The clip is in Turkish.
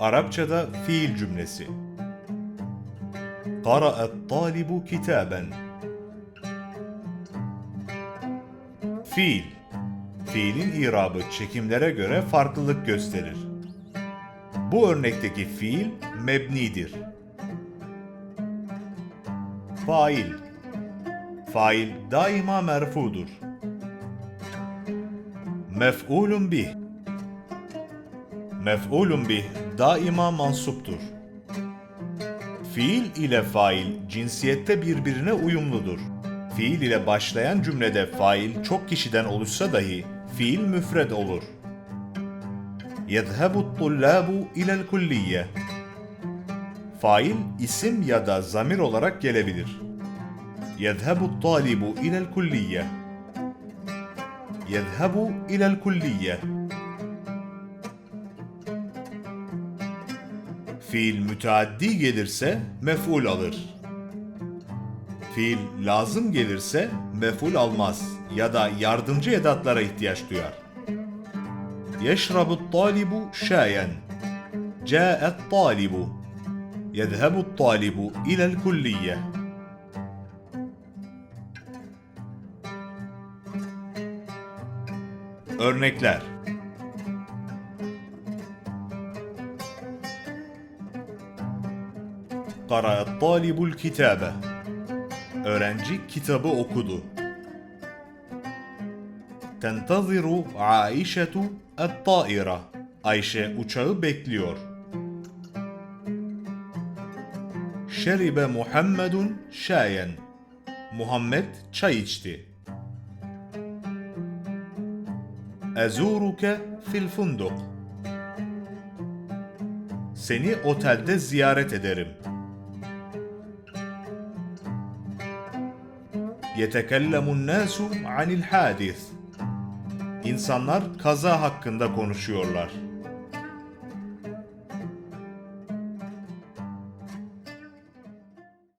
Arapçada fiil cümlesi. Qara'at talibu kitaben. Fiil. Fiilin irabı çekimlere göre farklılık gösterir. Bu örnekteki fiil mebnidir. Fail. Fail daima merfudur. Mef'ulun bih mef'ulun bih daima mansuptur. Fiil ile fail cinsiyette birbirine uyumludur. Fiil ile başlayan cümlede fail çok kişiden oluşsa dahi fiil müfred olur. Yedhebu tullabu ilel kulliye Fail isim ya da zamir olarak gelebilir. Yedhebu talibu ilel kulliye Yedhebu ilel kulliye Fiil müteaddi gelirse mef'ul alır. Fiil lazım gelirse mef'ul almaz ya da yardımcı edatlara ihtiyaç duyar. Yeşrabu talibu şayen. Câet talibu. Yedhebu talibu ilel kulliye. Örnekler Kara talibul kitabe. Öğrenci kitabı okudu. Tentaziru Aişetu et-taira. Ayşe uçağı bekliyor. Şeribe Muhammedun şayen. Muhammed çay içti. Ezuruke fil funduk. Seni otelde ziyaret ederim.'' Yetekellamun nasu anil hadis. İnsanlar kaza hakkında konuşuyorlar.